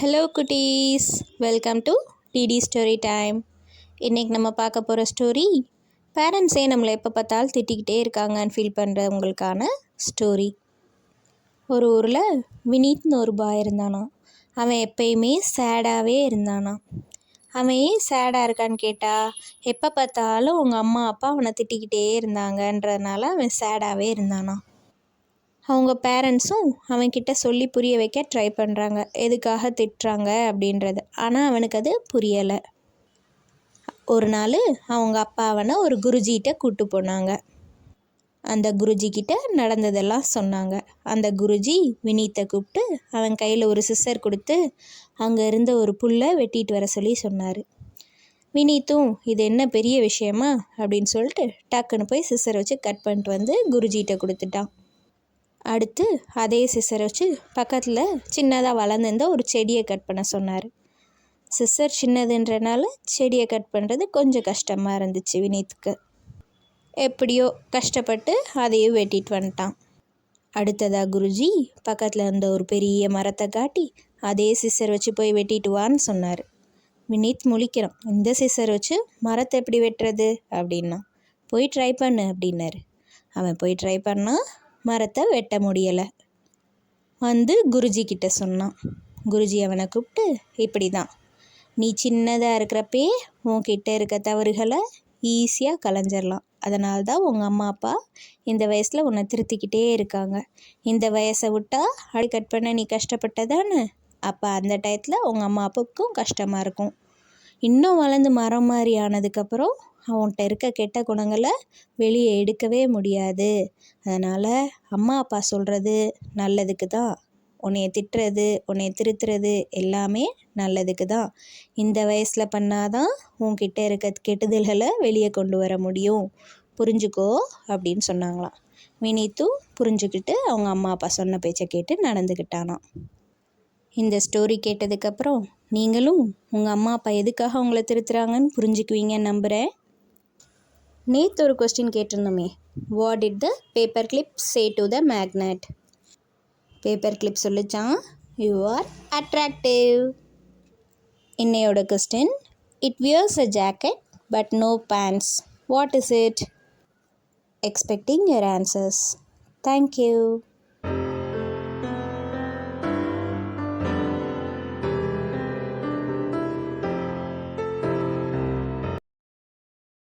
Hello குட்டீஸ். Welcome to DD story time இன்றைக்கி நம்ம பார்க்க போகிற ஸ்டோரி பேரண்ட்ஸே நம்மளை எப்போ பார்த்தாலும் திட்டிக்கிட்டே இருக்காங்கன்னு ஃபீல் பண்ணுறவங்களுக்கான ஸ்டோரி ஒரு ஊரில் வினீத்னு ஒரு பாய் இருந்தானா அவன் எப்பயுமே சேடாகவே இருந்தானா அவன் ஏன் சேடாக இருக்கான்னு கேட்டால் எப்போ பார்த்தாலும் உங்கள் அம்மா அப்பா அவனை திட்டிக்கிட்டே இருந்தாங்கன்றதுனால அவன் சேடாகவே இருந்தானா அவங்க பேரண்ட்ஸும் அவன்கிட்ட சொல்லி புரிய வைக்க ட்ரை பண்ணுறாங்க எதுக்காக திட்டுறாங்க அப்படின்றது. ஆனால் அவனுக்கு அது புரியலை. ஒரு நாள் அவங்க அப்பா அவனை ஒரு குருஜிகிட்ட கூட்டு போனாங்க. அந்த குருஜி கிட்ட நடந்ததெல்லாம் சொன்னாங்க. அந்த குருஜி வினீத்தை கூப்பிட்டு அவன் கையில் ஒரு சிஸ்டர் கொடுத்து அங்கே இருந்த ஒரு புல்லை வெட்டிட்டு வர சொல்லி சொன்னார். வினீத்தும் இது என்ன பெரிய விஷயமா? அப்படின்னு சொல்லிட்டு டக்குன்னு போய் சிஸ்டர் வச்சு கட் பண்ணிட்டு வந்து குருஜிகிட்ட கொடுத்துட்டான். அடுத்து அதே சிசரை வச்சு பக்கத்தில் சின்னதாக வளர்ந்துருந்த ஒரு செடியை கட் பண்ண சொன்னார். சிசர் சின்னதுன்றனால செடியை கட் பண்ணுறது கொஞ்சம் கஷ்டமாக இருந்துச்சு வினீத்துக்கு. எப்படியோ கஷ்டப்பட்டு அதையும் வெட்டிட்டு வந்துட்டான். அடுத்ததாக குருஜி பக்கத்தில் இருந்த ஒரு பெரிய மரத்தை காட்டி அதே சிசர் வச்சு போய் வெட்டிட்டு வான்னு சொன்னார். வினீத் முழிக்கிறான் இந்த சிசர் வச்சு மரத்தை எப்படி வெட்டுறது? அப்படின்னா போய் ட்ரை பண்ணு அப்படின்னாரு. அவன் போய் ட்ரை பண்ணால் மரத்தை வெட்ட முடியலை. வந்து குருஜி கிட்ட சொன்னான். குருஜி அவனை கூப்பிட்டு இப்படி தான் நீ சின்னதாக இருக்கிறப்பே உன்கிட்ட இருக்க தவறுகளை ஈஸியாக கலைஞ்சிடலாம் அதனால தான் உங்கள் அம்மா அப்பா இந்த வயசில் உன்னை திருத்திக்கிட்டே இருக்காங்க. இந்த வயசை விட்டால் அடி கட் பண்ண நீ கஷ்டப்பட்டதானே அப்போ அந்த டயத்தில் உங்கள் அம்மா அப்பாவுக்கும் கஷ்டமாக இருக்கும். இன்னும் வளர்ந்து மரம் மாதிரி ஆனதுக்கப்புறம் அவன்கிட்ட இருக்க கெட்ட குணங்களை வெளியே எடுக்கவே முடியாது. அதனால் அம்மா அப்பா சொல்கிறது நல்லதுக்கு தான். உன்னைய திட்டுறது உன்னைய திருத்துறது எல்லாமே நல்லதுக்கு தான். இந்த வயசில் பண்ணாதான் உன்கிட்ட இருக்க கெட்டுதல்களை வெளியே கொண்டு வர முடியும். புரிஞ்சுக்கோ அப்படின்னு சொன்னாங்களாம். வினித்தும் புரிஞ்சுக்கிட்டு அவங்க அம்மா அப்பா சொன்ன பேச்சை கேட்டு நடந்துக்கிட்டானாம். இந்த ஸ்டோரி கேட்டதுக்கப்புறம் நீங்களும் உங்கள் அம்மா அப்பா எதுக்காக உங்களை திருத்துறாங்கன்னு புரிஞ்சுக்குவீங்கன்னு நம்புகிறேன் நேற்று ஒரு question கேட்டிருந்தோமே. What it the paper clip say to the magnet paper clip சொல்லிச்சான் யூ ஆர் அட்ராக்டிவ் இன்னையோட question it wears a jacket but no pants what is it expecting your answers thank you